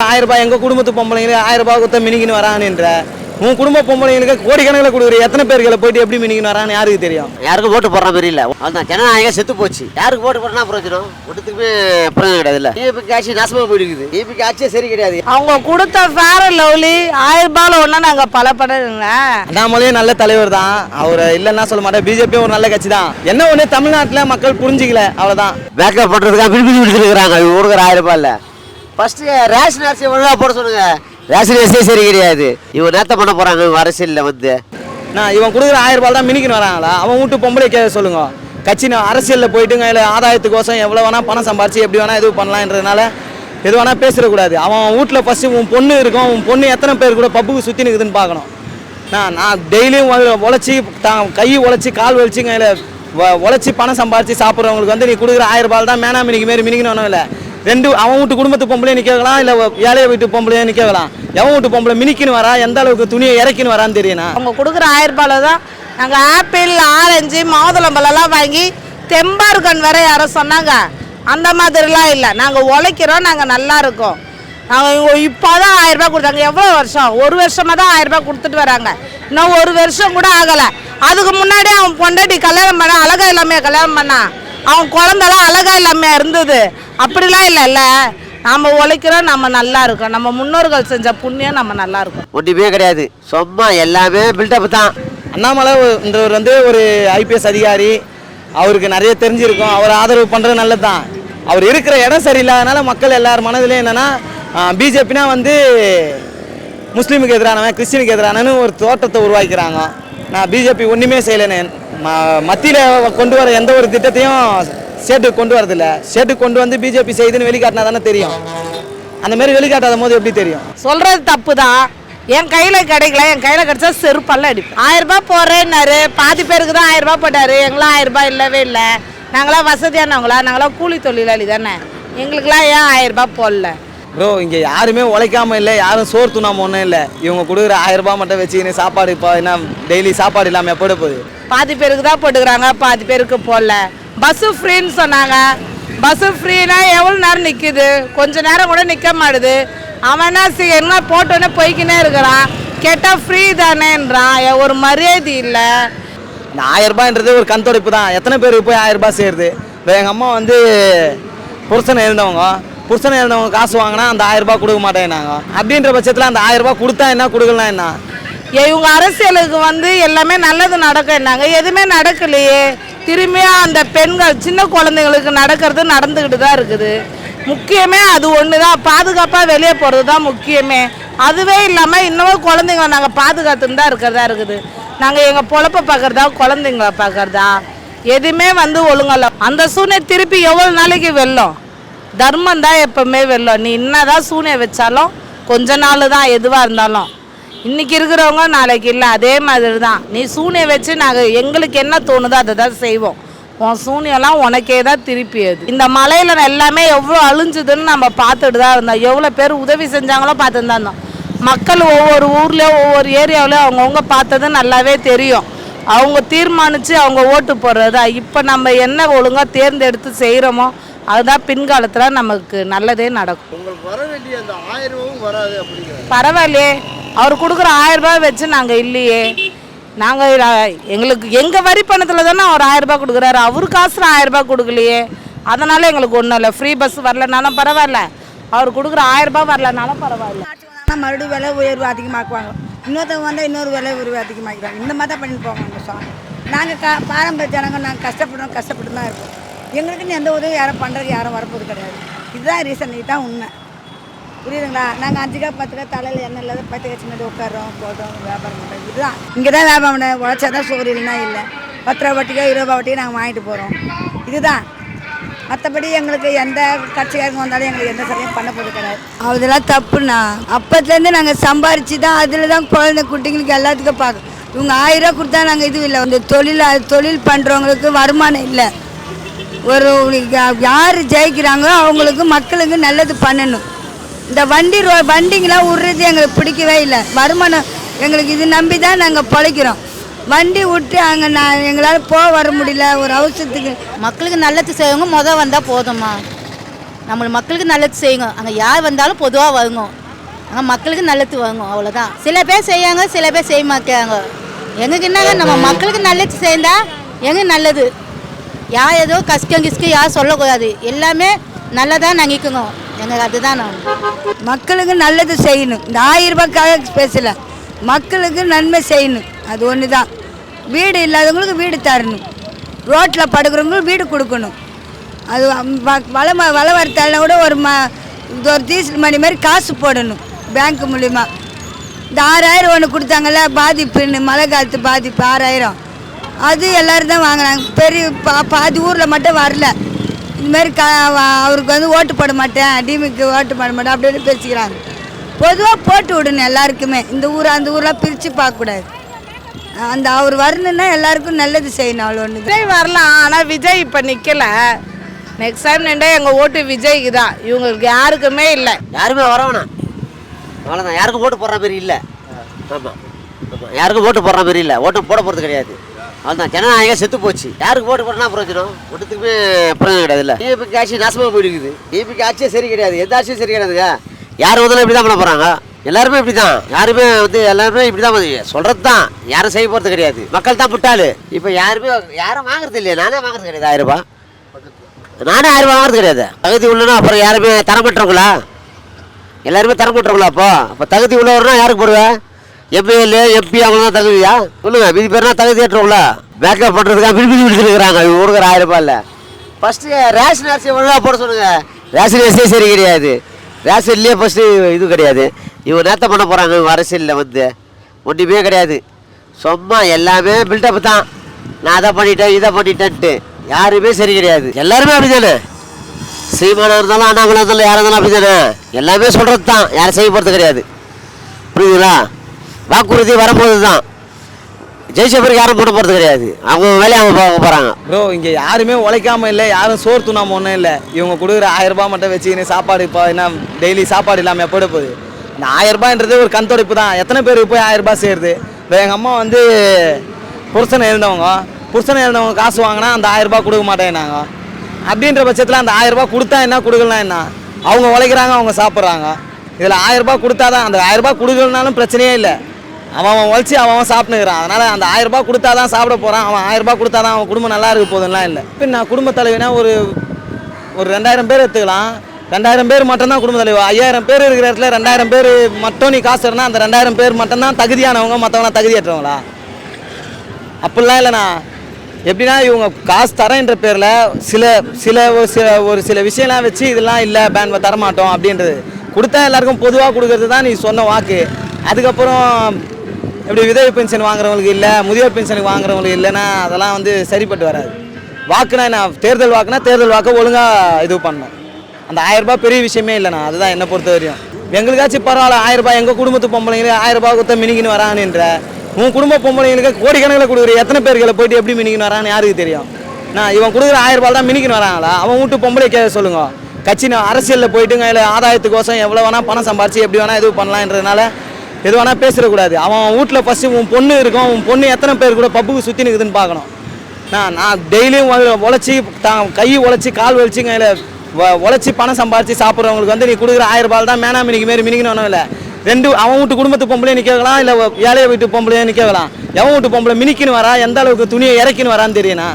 ஆயிரம் ரூபாய் எங்க குடும்பத்து பொம்பளைங்களுக்கு ஆயிரம் ரூபாய் கொடுத்த மினிக்கின்னு வரானுன்ற உன் குடும்ப பொம்பளைங்களுக்கு கோடிக்கணக்கில் கொடுக்குற எத்தனை பேர்களை போயிட்டு எப்படி மினிக்கின்னு வரான்னு யாருக்கு தெரியும்? யாருக்கும் ஓட்டு போடுற மாதிரி இல்ல. அதுதான் ஜனநாயகம் செத்து போச்சு. யாருக்கு ஓட்டு போடுறா பிரயோஜனம்? ஒட்டுத்துக்குமே பிரயோஜனம் கிடையாது இல்ல டிஎம்பி ஆட்சி நாசமா போயிடுக்குது. டிஎம்பி ஆட்சியே சரி கிடையாது. அவங்க கொடுத்த ஃபேர் லவ்லி ஆயிரம் ரூபாயில ஒன்றா நாங்கள் பல பண்ணுங்க அண்ணாமலையே நல்ல தலைவர் தான் அவர் இல்லைன்னா சொல்ல மாட்டேன். பிஜேபி ஒரு நல்ல கட்சி தான் என்ன ஒன்று தமிழ்நாட்டில் மக்கள் புரிஞ்சிக்கல. அவ்வளோதான் பேக்கப் பண்றதுக்காக பிரிபிரி விடுத்துருக்காங்க இவங்க கொடுக்குற ஆயிரம் ரூபாய் ஃபஸ்ட்டு ஃபர்ஸ்ட் ரேஷன் அரிசி ஒழுங்காக போட சொல்லுங்க. ரேஷன் அரிசியே சரி கிடையாது. இவன் நேத்த பண்ண போறாங்க இவங்க வந்து. நான் இவன் கொடுக்குற ஆயிரம் ரூபாய் தான் மினிக்கின்னு வராங்களா? அவன் வீட்டு பொம்பளை கேட்க சொல்லுங்க. கட்சி அரசியலில் போயிட்டுங்க இல்லை ஆதாயத்துக்கோசம் எவ்வளோ வேணா பணம் சம்பாரிச்சு எப்படி வேணா எதுவும் பண்ணலான்றதுனால எது வேணா பேசிடக்கூடாது. அவன் வீட்டில் ஃபஸ்ட்டு உன் பொண்ணு இருக்கும் உன் பொண்ணு எத்தனை பேர் கூட பப்புக்கு சுற்றி நிற்குதுன்னு பார்க்கணும். நான் நான் டெய்லியும் உழைச்சி தான் கை உழைச்சி கால் உழைச்சிங்க இல்லை உழைச்சி பணம் சம்பாரிச்சு சாப்பிட்றவங்களுக்கு வந்து நீ கொடுக்குற ஆயிரம் ரூபாய் தான் மேனா மினிக்கு மாரி மினிக்கணும் இல்லை. ரெண்டு அவன் வீட்டு குடும்பத்து பொம்பளையும் நிற்கலாம் இல்லை ஏழைய வீட்டு பொம்பளையும் நிற்கலாம் எவன் வீட்டு பொம்பளை மினிக்கின்னு வரா? எந்த அளவுக்கு துணியை இறக்கின்னு வரான்னு தெரியணும் அவங்க கொடுக்குற ஆயிரம் தான் நாங்கள் ஆப்பிள் ஆரஞ்சு மாதுளம்பழம்லாம் வாங்கி தெம்பாருக்கன் வேற யாரோ சொன்னாங்க. அந்த மாதிரிலாம் இல்லை. நாங்கள் உழைக்கிறோம் நாங்கள் நல்லா இருக்கோம். நாங்கள் இப்போ தான் ஆயிரரூபா கொடுத்தாங்க. எவ்வளோ வருஷம்? ஒரு வருஷமாக தான் ஆயிரரூபா கொடுத்துட்டு வராங்க. இன்னும் ஒரு வருஷம் கூட ஆகலை. அதுக்கு முன்னாடி அவன் பொண்டாட்டி கல்யாணம் பண்ண அழகா எல்லாமே கல்யாணம் பண்ணான் அவன் குழந்தெல்லாம் அழகா இல்லாமையா இருந்தது. அப்படிலாம் இல்லைல்ல. நம்ம உழைக்கிறோம் நம்ம நல்லா இருக்கோம். நம்ம முன்னோர்கள் செஞ்ச புண்ணியம் நம்ம நல்லா இருக்கோம். ஒன்றுமே கிடையாது. சும்மா எல்லாமே பில்டப் தான். அண்ணாமலை என்றவர் வந்து ஒரு ஐபிஎஸ் அதிகாரி. அவருக்கு நிறைய தெரிஞ்சிருக்கும். அவர் ஆதரவு பண்ணுறது நல்லது தான் அவர் இருக்கிற இடம் சரியில்லாதனால மக்கள் எல்லார் மனதிலையும் என்னென்னா பிஜேபினா வந்து முஸ்லீமுக்கு எதிரானவன் கிறிஸ்டினுக்கு எதிரானன்னு ஒரு தோட்டத்தை உருவாக்கிறாங்க நான் பிஜேபி ஒன்றுமே செய்யலைன்னு ம மத்தியில் கொண்டு வர எந்த ஒரு திட்டத்தையும் ஸ்டேட்டுக்கு கொண்டு வரதில்ல. ஸ்டேட்டுக்கு கொண்டு வந்து பிஜேபி செய்யுதுன்னு வெளிக்காட்டினா தானே தெரியும். அந்த மாதிரி வெளிக்காட்டாத போது எப்படி தெரியும்? சொல்றது தப்பு தான் என் கையில கிடைக்கல என் கையில கிடைச்சா செருப்பல்ல அடிப்பேன். ஆயிரம் ரூபாய் போடுறேன்னாரு. பாதி பேருக்கு தான் ஆயிரம் ரூபாய் போட்டாரு. எங்களாம் ஆயிரம் ரூபாய் இல்லவே இல்லை. நாங்களாம் வசதியானவங்களா நாங்களாம் கூலி தொழிலாளி தானே. எங்களுக்குலாம் ஏன் ஆயிரம் ரூபாய் போடல? ப்ரோ இங்கே யாருமே உழைக்காம இல்லை யாரும் சோறு துணாம ஒன்றும் இல்லை. இவங்க கொடுக்குற ஆயிரம் ரூபாய் மட்டும் வச்சுக்கின்னு சாப்பாடு இப்போ என்ன டெய்லி சாப்பாடு இல்லாமல் எப்போ போகுது. பாதி பேருக்கு தான் போட்டுக்கிறாங்க பாதி பேருக்கு போடல. பஸ்ஸு ஃப்ரீன்னு சொன்னாங்க. பஸ்ஸு ஃப்ரீனா எவ்வளோ நேரம் நிற்குது கொஞ்ச நேரம் கூட நிற்க மாட்டுது. அவன் என்ன செய்ய என்ன போட்டோன்னே போய்க்கினே இருக்கிறான். கேட்டால் ஃப்ரீ தானேன்றான். ஒரு மரியாதை இல்லை. இந்த ஆயிரம் ரூபாய்ன்றது ஒரு கண் துடைப்பு தான். எத்தனை பேருக்கு போய் ஆயிரரூபா சேருது? இப்போ எங்கள் அம்மா வந்து புருஷனை இருந்தவங்க புருஷனை இருந்தவங்க காசு வாங்கினா அந்த ஆயிரரூபா கொடுக்க மாட்டேன்னாங்க. அப்படின்ற பட்சத்தில் அந்த ஆயிரரூபா கொடுத்தா என்ன கொடுக்கலாம் என்ன? இவங்க அரசியலுக்கு வந்து எல்லாமே நல்லது நடக்கும் என்னாங்க எதுவுமே நடக்கலையே. திரும்பியும் அந்த பெண்கள் சின்ன குழந்தைங்களுக்கு நடக்கிறது நடந்துக்கிட்டு தான் இருக்குது. முக்கியமே அது ஒன்று தான் பாதுகாப்பாக வெளியே போகிறது தான் முக்கியமே. அதுவே இல்லாமல் இன்னமும் குழந்தைங்கள நாங்கள் பாதுகாத்துன்னு தான் இருக்கிறதா இருக்குது. நாங்கள் எங்கள் பொழப்ப பார்க்குறதா குழந்தைங்கள பார்க்குறதா எதுவுமே வந்து ஒழுங்கல்ல அந்த சூழ்நிலை திருப்பி எவ்வளோ நாளைக்கு வெல்லும்? தர்மம் தான் எப்பவுமே வெல்லும். நீ என்னதான் சூனிய வச்சாலும் கொஞ்ச நாள் தான் எதுவாக இருந்தாலும். இன்னைக்கு இருக்கிறவங்க நாளைக்கு இல்லை அதே மாதிரி தான் நீ சூனிய வச்சு நாங்கள் எங்களுக்கு என்ன தோணுதோ அதை தான் செய்வோம். உன் சூனியெல்லாம் உனக்கே தான் திருப்பி அது இந்த மலையில் எல்லாமே எவ்வளோ அழிஞ்சுதுன்னு நம்ம பார்த்துட்டு தான் இருந்தோம். எவ்வளோ பேர் உதவி செஞ்சாங்களோ பார்த்துட்டு தான் இருந்தோம். மக்கள் ஒவ்வொரு ஊர்லேயும் ஒவ்வொரு ஏரியாவிலையும் அவங்கவுங்க பார்த்தது நல்லாவே தெரியும். அவங்க தீர்மானித்து அவங்க ஓட்டு போடுறதா. இப்போ நம்ம என்ன ஒழுங்காக தேர்ந்தெடுத்து செய்கிறோமோ அதுதான் பின்காலத்தில் நமக்கு நல்லதே நடக்கும். பரவாயில்லையே. அவர் கொடுக்குற ஆயிரம் வச்சு நாங்கள் இல்லையே. நாங்கள் எங்களுக்கு எங்கள் வரி பணத்தில் தானே அவர் ஆயிரம் கொடுக்குறாரு. அவர் காசு ஆயிரம் கொடுக்கலையே. அதனால் எங்களுக்கு ஒன்றும் இல்லை. ஃப்ரீ பஸ் வரலனாலும் பரவாயில்ல. அவர் கொடுக்குற ஆயிரம் வரலனாலும் பரவாயில்ல. மறுபடியும் விலை உயர்வு அதிகமாக்குவாங்க. இன்னொருத்தவங்க வந்தால் இன்னொரு விலை உயர்வு அதிகமாக்கிறாங்க. இந்த மாதிரி தான் பண்ணிட்டு போவாங்க சாமி நாங்கள் க பாரம்பரிய ஜனங்கள் நாங்கள் கஷ்டப்படுறோம் கஷ்டப்பட்டு தான் இருக்கோம். எங்களுக்குன்னு எந்த உதவியும் யாரும் பண்ணுறது யாரும் வரப்போது கிடையாது. இதுதான் ரீசன் இதுதான் உண்மை. புரியுதுங்களா? நாங்கள் அஞ்சு காய் பத்து காய் தலையில் எண்ணெய் இல்லாத பத்து காய் சின்னது உட்காரோம் போட்டோம் வியாபாரம் பண்ணுறோம் இதுதான். இங்கே தான் வியாபாரம் பண்ண உழைச்சா தான் சோறு இல்லைனா இல்லை. பத்து ரூபா வட்டிக்கோ இருபது ரூபா வட்டிக்கோ நாங்கள் வாங்கிட்டு போகிறோம் இதுதான். மற்றபடி எங்களுக்கு எந்த கட்சிக்காரங்க வந்தாலும் எங்களுக்கு எந்த சரியும் பண்ண போது கிடையாது. அதெல்லாம் தப்புண்ணா. அப்பத்துலேருந்து நாங்கள் சம்பாரித்து தான் அதில் தான் குழந்தை குட்டிங்களுக்கு எல்லாத்துக்கும் பார்க்க இவங்க ஆயிரம் ரூபா கொடுத்தா நாங்கள் இது இல்லை. இந்த தொழில் தொழில் பண்ணுறவங்களுக்கு வருமானம் இல்லை. ஒரு யார் ஜெயிக்கிறாங்களோ அவங்களுக்கு மக்களுக்கு நல்லது பண்ணணும். இந்த வண்டி ரோ வண்டிங்கெலாம் விட்றது எங்களுக்கு பிடிக்கவே இல்லை. வருமானம் எங்களுக்கு இது நம்பி தான் நாங்கள் பிழைக்கிறோம். வண்டி விட்டு அங்கே நான் எங்களால் போக வர முடியல. ஒரு அவசரத்துக்கு மக்களுக்கு நல்லது செய்வங்க மொதல் வந்தால் போதும்மா. நம்மளுக்கு மக்களுக்கு நல்லது செய்யுங்க. அங்கே யார் வந்தாலும் பொதுவாக வருங்க அங்கே மக்களுக்கு நல்லது வாங்க அவ்வளோதான் சில பேர் செய்யாங்க சில பேர் செய்ய மாட்டாங்க எங்களுக்கு என்னங்க? நம்ம மக்களுக்கு நல்லது செய்தா எங்க நல்லது? யார் ஏதோ கஷ்டம் கிஸ்கம் யாரும் சொல்லக்கூடாது. எல்லாமே நல்லதாக நினைக்குங்க எனக்கு அதுதான் நான் மக்களுக்கு நல்லது செய்யணும். இந்த ஆயிரம் ரூபாய்க்காக பேசல. மக்களுக்கு நன்மை செய்யணும். அது ஒன்று தான் வீடு இல்லாதவங்களுக்கு வீடு தரணும். ரோட்டில் படுக்கிறவங்களுக்கு வீடு கொடுக்கணும். அது வ- வள ம- வள வரத்தால கூட ஒரு ம ஒரு டீசல் மணி மாதிரி காசு போடணும் பேங்க் மூலிமா இந்த ஆறாயிரம் ஒன்று கொடுத்தாங்கல்ல பாதிப்புன்னு மழை காலத்து பாதிப்பு ஆறாயிரம். அது எல்லோரும் தான் வாங்கினாங்க பெரிய பா பாதி ஊரில் மட்டும் வரல. இதுமாரி க வ- அவருக்கு வந்து ஓட்டு போட மாட்டேன் டிமிக்கு ஓட்டு போட மாட்டேன் அப்படின்னு பேசிக்கிறாங்க. பொதுவாக போட்டு விடணும் எல்லாருக்குமே. இந்த ஊர் அந்த ஊரெலாம் பிரித்து பார்க்கக்கூடாது. அந்த அவர் வரணுன்னா எல்லாருக்கும் நல்லது செய்யணும் அவ்வளோ ஒன்று விஜய் வரலாம் ஆனால் விஜய் இப்போ நிற்கல நெக்ஸ்ட் டைம் நின்றா எங்கள் ஓட்டு விஜய்க்கு தான். இவங்களுக்கு யாருக்குமே இல்லை. யாருமே வரவேணா அவ்வளோதான் யாருக்கும் ஓட்டு போடுற மாதிரி இல்லை. ஆமாம் ஆமாம் யாருக்கும் ஓட்டு போடுற மாதிரி இல்லை. ஓட்டு போட போகிறது கிடையாது. அதுதான் ஜனநாயகம் செத்து போச்சு. யாருக்கு போட்டு போட்டுனா பிரயோஜனம்? ஒன்றுத்துக்குமே பிரயோஜனம் கிடையாது இல்லை டிஎம்கே ஆட்சி நாசமாக போயிருக்குது டிஎம்கே ஆட்சியே சரி கிடையாது. எந்த ஆட்சியும் சரி கிடையாதுங்க. யார் வந்தாலும் இப்படி தான் பண்ண போகிறாங்க எல்லாருமே இப்படி தான் யாருமே வந்து எல்லாருமே இப்படி தான் சொல்கிறது தான் யாரும் செய்ய போகிறது கிடையாது. மக்கள் தான் முட்டாளு இப்போ யாருமே யாரும் வாங்குறது இல்லையா. நானே வாங்குறது கிடையாது. ஆயிரம் ரூபாய். நானே ஆயிரம் ரூபாய் வாங்குறது கிடையாது. தகுதி உள்ளனா அப்புறம் யாருமே தரமாட்டவங்களா எல்லாருமே தரமாட்டவங்களா அப்போ? அப்போ தகுதி உள்ளவர்னா யாருக்கு போடுவேன் எம்எல்ஏ எம்பி அவங்களாம் தான் தகுதியா? சொல்லுங்க மீதி பேர்னா தகுதி ஏற்றவங்களா? பேக்கப் பண்ணுறதுக்காக விரும்பி விடுத்துருக்குறாங்க இவங்க கொடுக்குற ஆயிரம் ரூபாய் இல்லை ஃபஸ்ட்டு ரேஷன் அரிசி ஒழுங்காக போட சொல்லுங்கள் ரேஷன் அரிசியே சரி கிடையாது. ரேஷன்லேயே ஃபஸ்ட்டு இது கிடையாது. இவங்க நேரத்தை பண்ண போகிறாங்க இவங்க அரசியலில் வந்து. ஒன்றுமே கிடையாது. சும்மா எல்லாமே பில்டப் தான். நான் அதை பண்ணிட்டேன் இதை பண்ணிட்டேன்ட்டு. யாருமே சரி கிடையாது. எல்லாருமே அப்படிதானே? சீமானாக இருந்தாலும் அண்ணாமலை இருந்தாலும் யாராக இருந்தாலும் அப்படிதானே? எல்லாமே சொல்கிறது தான் யாரும் செய்யப்படுறது கிடையாது. புரியுதுங்களா? வாக்குறுதி வரும்போது தான் ஜெய்சபருக்கு பிறகு யாரும் போட போகிறது கிடையாது. அவங்க வேலையை அவங்க போக போகிறாங்க ப்ரோ இங்கே யாருமே உழைக்காம இல்லை யாரும் சோறு துணாமல் ஒன்றும் இல்லை. இவங்க கொடுக்குற ஆயிரம் ரூபாய் மட்டும் வச்சுக்கின்னு சாப்பாடு இப்போ என்ன டெய்லி சாப்பாடு இல்லாமல் எப்போட போகுது? இந்த ஆயிரரூபான்றது ஒரு கண் துடைப்பு தான். எத்தனை பேருக்கு போய் ஆயிரம் ரூபாய் சேருது? இப்போ எங்கள் அம்மா வந்து புருஷனை இருந்தவங்க புருஷனை இருந்தவங்க காசு வாங்கினா அந்த ஆயிரரூபா கொடுக்க மாட்டேன்னாங்க அப்படின்ற பட்சத்தில் அந்த ஆயிரரூபா கொடுத்தா என்ன கொடுக்கலாம் என்ன? அவங்க உழைக்கிறாங்க அவங்க சாப்பிட்றாங்க. இதில் ஆயிரரூபா கொடுத்தா தான் அந்த ஆயிரரூபா கொடுக்கலனாலும் பிரச்சனையே இல்லை. அவன் அவன் உழைச்சி அவன் அவன் சாப்பிட்டுக்கிறான். அதனால் அந்த ஆயிரம் ரூபாய் கொடுத்தா தான் சாப்பிட போகிறான் அவன் ஆயிரம் ரூபாய் கொடுத்தா தான் அவன் குடும்பம் நல்லா இருக்க போதும்லாம் இல்லை. இப்போ நான் குடும்ப தலைவினா ஒரு ஒரு ரெண்டாயிரம் பேர் எடுத்துக்கலாம். ரெண்டாயிரம் பேர் மட்டும்தான் குடும்ப தலைவர். ஐயாயிரம் பேர் இருக்கிற இடத்துல ரெண்டாயிரம் பேர் மட்டும் நீ காசு தரனா அந்த ரெண்டாயிரம் பேர் மட்டும்தான் தகுதியானவங்க மற்றவங்க தகுதியற்றவங்களா அப்படிலாம் இல்லைண்ணா. எப்படின்னா இவங்க காசு தரேன்ற பேரில் சில சில ஒரு சில ஒரு சில விஷயம்லாம் வச்சு இதெல்லாம் இல்லை பேன் தரமாட்டோம் அப்படின்றது. கொடுத்தா எல்லாருக்கும் பொதுவாக கொடுக்கறது தான் நீ சொன்ன வாக்கு. அதுக்கப்புறம் எப்படி விதவை பென்ஷன் வாங்குறவங்களுக்கு இல்லை முதியோர் பென்ஷனுக்கு வாங்குறவங்களுக்கு இல்லைன்னா அதெல்லாம் வந்து சரிப்பட்டு வராது. வாக்குனா என்ன? தேர்தல் வாக்குனா தேர்தல் வாக்கை ஒழுங்காக இது பண்ணணும். அந்த ஆயிரரூபா பெரிய விஷயமே இல்லைண்ணா. அதுதான் என்னை பொறுத்த வரையும். எங்களுக்காச்சும் பரவாயில்ல ஆயிரரூபா எங்கள் குடும்பத்து பொம்பளைங்களுக்கு ஆயிரரூபா கொடுத்த மினிக்கின்னு வராங்கன்ற உன் குடும்ப பொம்பளைங்களுக்கு கோடிக்கணக்கில் கொடுக்குற எத்தனை பேர்களை போயிட்டு எப்படி மினிக்கின்னு வரான்னு யாருக்கு தெரியும்? நான் இவன் கொடுக்குற ஆயிரம் தான் மினிக்கின்னு வராங்களா? அவன் வீட்டு பொம்பளை கேட்க சொல்லுங்க. கட்சி அரசியலில் போயிட்டுங்க இல்லை ஆதாயத்துக்கோசம் எவ்வளோ வேணால் பணம் சம்பாரிச்சு எப்படி வேணால் இது பண்ணலான்றதுனால எது வேணால் பேசிடக்கூடாது. அவன் வீட்டில் ஃபஸ்ட்டு உன் பொண்ணு இருக்கும். உன் பொண்ணு எத்தனை பேர் கூட பப்புக்கு சுற்றி நிற்குதுன்னு பார்க்கணும். நான் நான் டெய்லியும் உழைச்சி தான் கை உழைச்சி கால் உழைச்சி கையில் உழைச்சி பணம் சம்பாரித்து சாப்பிட்றவங்களுக்கு வந்து நீ கொடுக்குற ஆயிரம் ரூபாய் தான் மேனா மினிக்கு மாரி மினிக்கணும் இல்லை. ரெண்டு அவன் வீட்டு குடும்பத்து பொம்பளையும் நிற்கலாம் இல்லை ஏழைய வீட்டு பொம்பளையே நிற்கலாம் எவன் வீட்டு பொம்பளை மினிக்கின்னு வரா? எந்த அளவுக்கு துணியை இறக்கின்னு வரான்னு தெரியணா